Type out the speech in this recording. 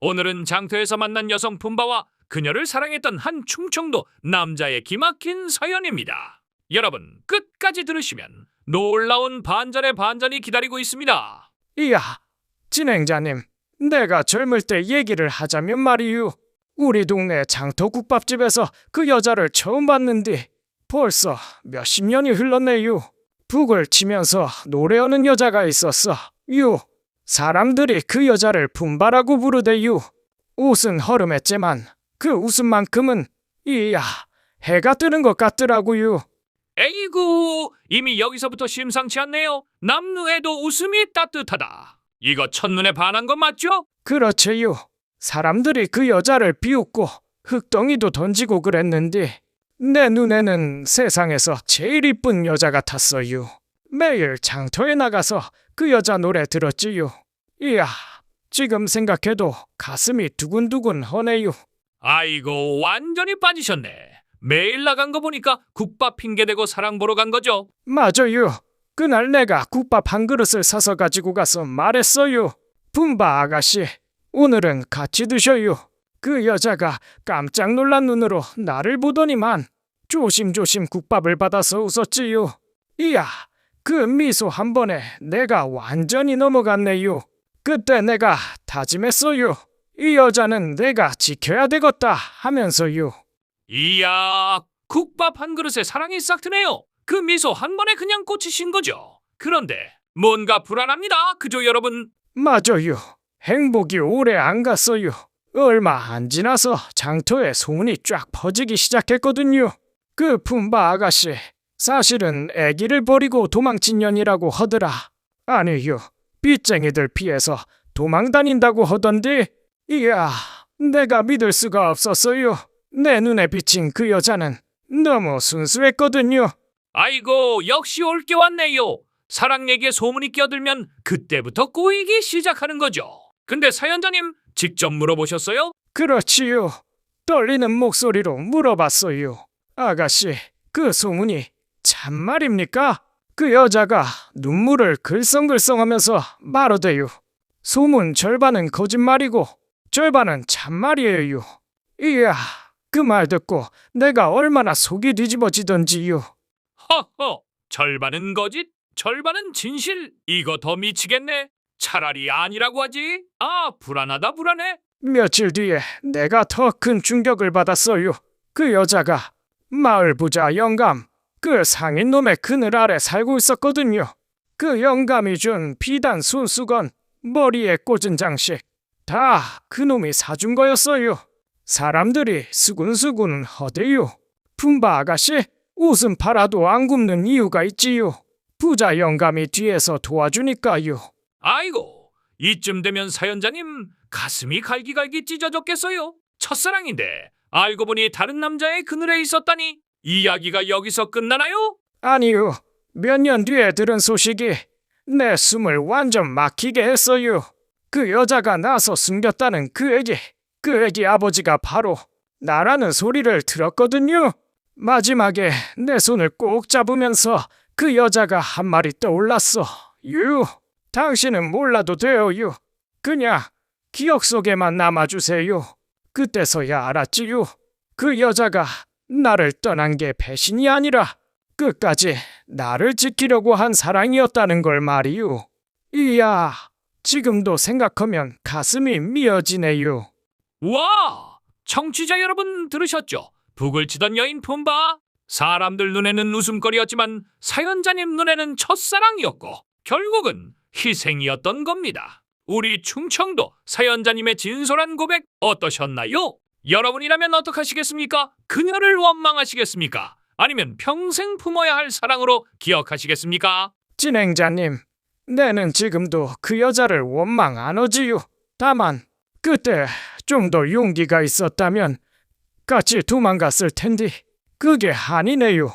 오늘은 장터에서 만난 여성 품바와 그녀를 사랑했던 한 충청도 남자의 기막힌 사연입니다. 여러분 끝까지 들으시면 놀라운 반전의 반전이 기다리고 있습니다. 이야, 진행자님, 내가 젊을 때 얘기를 하자면 말이유. 우리 동네 장터 국밥집에서 그 여자를 처음 봤는데 벌써 몇십 년이 흘렀네요. 북을 치면서 노래하는 여자가 있었어. 유. 사람들이 그 여자를 분바라고 부르대요. 옷은 허름했지만 그 웃음만큼은 이야, 해가 뜨는 것 같더라고요. 에이구 이미 여기서부터 심상치 않네요. 남루에도 웃음이 따뜻하다. 이거 첫눈에 반한 거 맞죠? 그렇지요. 사람들이 그 여자를 비웃고 흙덩이도 던지고 그랬는데 내 눈에는 세상에서 제일 이쁜 여자 같았어요. 매일 장터에 나가서 그 여자 노래 들었지요. 이야, 지금 생각해도 가슴이 두근두근 하네요. 아이고 완전히 빠지셨네. 매일 나간 거 보니까 국밥 핑계대고 사랑 보러 간 거죠? 맞아요. 그날 내가 국밥 한 그릇을 사서 가지고 가서 말했어요. 분바 아가씨, 오늘은 같이 드셔요. 그 여자가 깜짝 놀란 눈으로 나를 보더니만 조심조심 국밥을 받아서 웃었지요. 이야, 그 미소 한 번에 내가 완전히 넘어갔네요. 그때 내가 다짐했어요. 이 여자는 내가 지켜야 되겠다 하면서요. 이야 국밥 한 그릇에 사랑이 싹 트네요. 그 미소 한 번에 그냥 꽂히신 거죠. 그런데 뭔가 불안합니다. 그죠 여러분? 맞아요. 행복이 오래 안 갔어요. 얼마 안 지나서 장터에 소문이 쫙 퍼지기 시작했거든요. 그 품바 아가씨, 사실은 아기를 버리고 도망친 년이라고 하더라. 아니요, 빚쟁이들 피해서 도망 다닌다고 하던데, 이야, 내가 믿을 수가 없었어요. 내 눈에 비친 그 여자는 너무 순수했거든요. 아이고 역시 올게 왔네요. 사랑 얘기에 소문이 끼어들면 그때부터 꼬이기 시작하는 거죠. 근데 사연자님 직접 물어보셨어요? 그렇지요. 떨리는 목소리로 물어봤어요. 아가씨, 그 소문이 참말입니까? 그 여자가 눈물을 글썽글썽하면서 말하대요. 소문 절반은 거짓말이고 절반은 참말이에요. 이야, 그 말 듣고 내가 얼마나 속이 뒤집어지던지요. 허허 절반은 거짓 절반은 진실 이거 더 미치겠네. 차라리 아니라고 하지. 아 불안하다 불안해. 며칠 뒤에 내가 더 큰 충격을 받았어요. 그 여자가 마을 부자 영감, 그 상인 놈의 그늘 아래 살고 있었거든요. 그 영감이 준 비단 손수건, 머리에 꽂은 장식, 다 그놈이 사준 거였어요. 사람들이 수군수군 허대요. 품바 아가씨, 옷은 팔아도 안 굽는 이유가 있지요. 부자 영감이 뒤에서 도와주니까요. 아이고 이쯤 되면 사연자님 가슴이 갈기갈기 찢어졌겠어요. 첫사랑인데 알고 보니 다른 남자의 그늘에 있었다니 이야기가 여기서 끝나나요? 아니요. 몇 년 뒤에 들은 소식이 내 숨을 완전 막히게 했어요. 그 여자가 나서 숨겼다는 그 애기, 그 애기 아버지가 바로 나라는 소리를 들었거든요. 마지막에 내 손을 꼭 잡으면서 그 여자가 한 말이 떠올랐어. 유, 당신은 몰라도 돼요. 그냥 기억 속에만 남아주세요. 그때서야 알았지요. 그 여자가 나를 떠난 게 배신이 아니라 끝까지 나를 지키려고 한 사랑이었다는 걸 말이요. 이야, 지금도 생각하면 가슴이 미어지네요. 와! 청취자 여러분 들으셨죠? 북을 치던 여인 품바. 사람들 눈에는 웃음거리였지만 사연자님 눈에는 첫사랑이었고 결국은 희생이었던 겁니다. 우리 충청도 사연자님의 진솔한 고백 어떠셨나요? 여러분이라면 어떡하시겠습니까? 그녀를 원망하시겠습니까? 아니면 평생 품어야 할 사랑으로 기억하시겠습니까? 진행자님, 내는 지금도 그 여자를 원망 안 하지요. 다만 그때 좀 더 용기가 있었다면 같이 도망갔을 텐데 그게 아니네요.